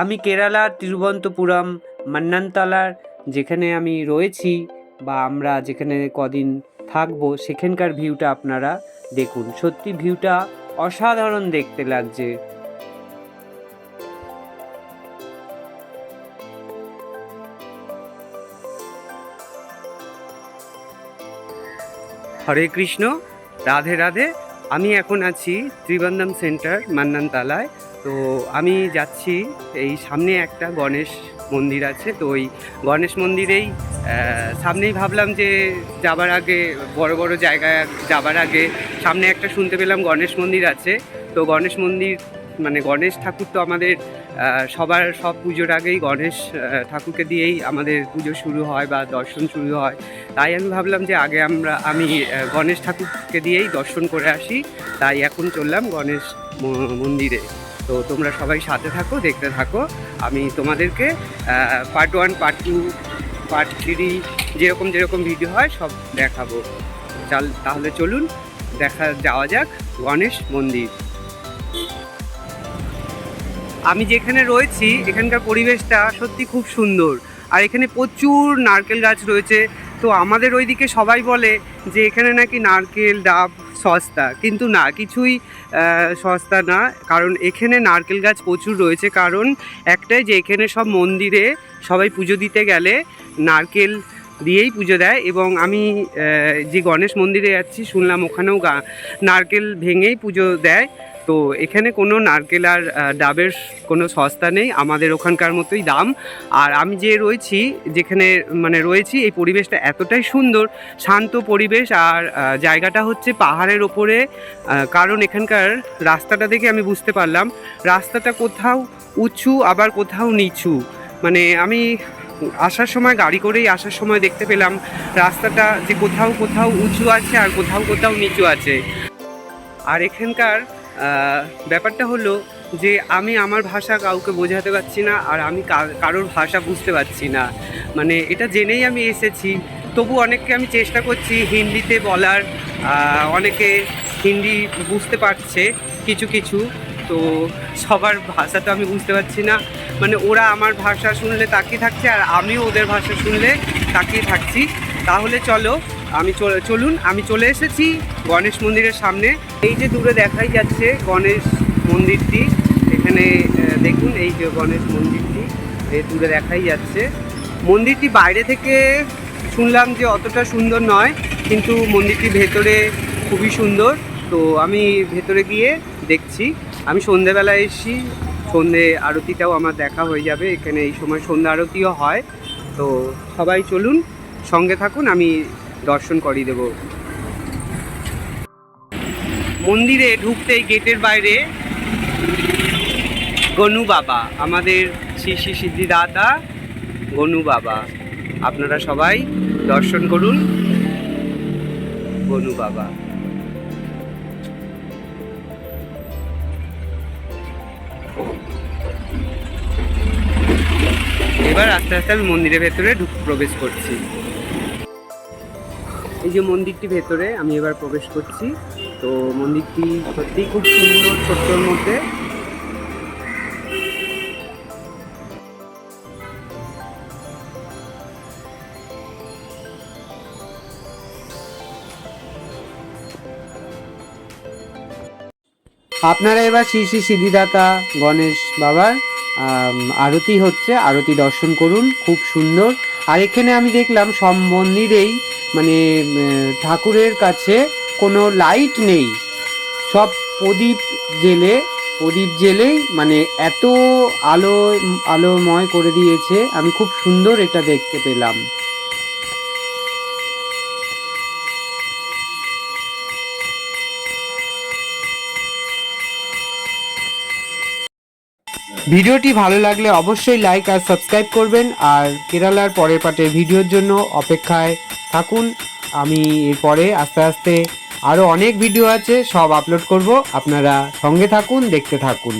আমি কেরালা তিরুবন্তপুরম মান্নানতলার যেখানে আমি রয়েছি বা আমরা যেখানে কদিন থাকব, সেখানকার ভিউটা আপনারা দেখুন। সত্যি ভিউটা অসাধারণ দেখতে লাগছে। হরে কৃষ্ণ, রাধে রাধে। আমি এখন আছি ত্রিবন্ধম সেন্টার, মান্নানতলায়। তো আমি যাচ্ছি, এই সামনে একটা গণেশ মন্দির আছে, তো ওই গণেশ মন্দিরেই সামনেই ভাবলাম যে যাবার আগে, বড় বড় জায়গায় যাবার আগে সামনে একটা শুনতে পেলাম গণেশ মন্দির আছে। তো গণেশ মন্দির মানে গণেশ ঠাকুর তো আমাদের সবার সব পুজোর আগেই গণেশ ঠাকুরকে দিয়েই আমাদের পুজো শুরু হয় বা দর্শন শুরু হয়। তাই আমি ভাবলাম যে আগে আমরা, আমি গণেশ ঠাকুরকে দিয়েই দর্শন করে আসি। তাই এখন চললাম গণেশ মন্দিরে। তো তোমরা সবাই সাথে থাকো, দেখতে থাকো। আমি তোমাদেরকে part one part two part three যেরকম যেরকম ভিডিও হয়, সব দেখাবো। চাল, তাহলে চলুন, দেখা, যাওয়া যাক, গণেশ মন্দির। আমি যেখানে রয়েছি, এখানকার পরিবেশটা সত্যি খুব সুন্দর। আর এখানে প্রচুর নারকেল গাছ রয়েছে। তো আমাদের ওইদিকে সবাই বলে যে এখানে নাকি নারকেল, ডাব, সস্তা। কিন্তু না, কিছুই সস্তা না। কারণ এখানে নারকেল গাছ প্রচুর রয়েছে। কারণ একটাই যে এখানে সব মন্দিরে সবাই পুজো দিতে গেলে নারকেল দিয়েই পুজো দেয় এবং আমি যে গণেশ মন্দিরে যাচ্ছি, শুনলাম ওখানেও গা- নারকেল ভেঙেই পুজো দেয়। তো এখানে কোনো নারকেল আর ডাবের কোনো সস্তা নেই, আমাদের ওখানকার মতোই দাম। আর আমি যে রয়েছি, যেখানে মানে রয়েছি, এই পরিবেশটা এতটাই সুন্দর, শান্ত পরিবেশ আর জায়গাটা হচ্ছে পাহাড়ের ওপরে। কারণ এখানকার রাস্তাটা দেখে আমি বুঝতে পারলাম, রাস্তাটা কোথাও উঁচু, আবার কোথাও নিচু। মানে আমি আসার সময়, গাড়ি করেই আসার সময় দেখতে পেলাম, রাস্তাটা যে কোথাও কোথাও উঁচু আছে আর কোথাও কোথাও নিচু আছে। আর এখানকার ব্যাপারটা হলো যে আমি আমার ভাষা কাউকে বোঝাতে পারছি না আর আমি কারোর ভাষা বুঝতে পারছি না। মানে এটা জেনেই আমি এসেছি। তবু অনেককে আমি চেষ্টা করছি হিন্দিতে বলার। অনেকে হিন্দি বুঝতে পারছে কিছু কিছু। তো সবার ভাষা তো আমি বুঝতে পারছি না। মানে ওরা আমার ভাষা শুনলে তাকিয়ে থাকছে আর আমিও ওদের ভাষা শুনলে তাকিয়ে থাকছি। তাহলে চলো আমি চল- চলুন, আমি চলে এসেছি গণেশ মন্দিরের সামনে। এই যে দূরে দেখাই যাচ্ছে গণেশ মন্দিরটি, এখানে দেখুন এই যে গণেশ মন্দিরটি, এই দূরে দেখাই যাচ্ছে। মন্দিরটি বাইরে থেকে শুনলাম যে অতটা সুন্দর নয়, কিন্তু মন্দিরটি ভেতরে খুবই সুন্দর। তো আমি ভেতরে গিয়ে দেখছি। আমি সন্ধেবেলায় এসেছি, সন্ধে আরতিটাও আমার দেখা হয়ে যাবে। এখানে এই সময় সন্ধ্যা আরতিও হয়। তো সবাই চলুন, সঙ্গে থাকুন, আমি দর্শন করিয়ে দেব। মন্দিরে ঢুকতেই গেটের বাইরে গনু বাবা, আমাদের শ্রী শ্রী সিদ্ধিদাতা গনু বাবা। আপনারা সবাই দর্শন করুন গনু বাবা। এবার আস্তে আস্তে আমি মন্দিরের ভেতরে প্রবেশ করছি। এই যে মন্দিরটি ভেতরে আমি এবার প্রবেশ করছি। তো মন্দিরটি সত্যিই খুব সুন্দর ছোট্টর মধ্যে। আপনারা এবার শ্রী শ্রী সিদ্ধিদাতা গণেশ বাবার আরতি হচ্ছে, আরতি দর্শন করুন, খুব সুন্দর। আর এখানে আমি দেখলাম সব মন্দিরেই মানে ঠাকুরের কাছে কোনো লাইট নেই। সব প্রদীপ জেলে, প্রদীপ জেলেই মানে এত আলো, আলোময় করে দিয়েছে। আমি খুব সুন্দর এটা দেখতে পেলাম। ভিডিওটি ভালো লাগলে অবশ্যই লাইক আর সাবস্ক্রাইব করবেন, আর কেরালার পরের পাটের ভিডিওর জন্য অপেক্ষায় থাকুন। আমি এরপরে আস্তে আস্তে আরও অনেক ভিডিও আছে, সব আপলোড করব। আপনারা সঙ্গে থাকুন, দেখতে থাকুন।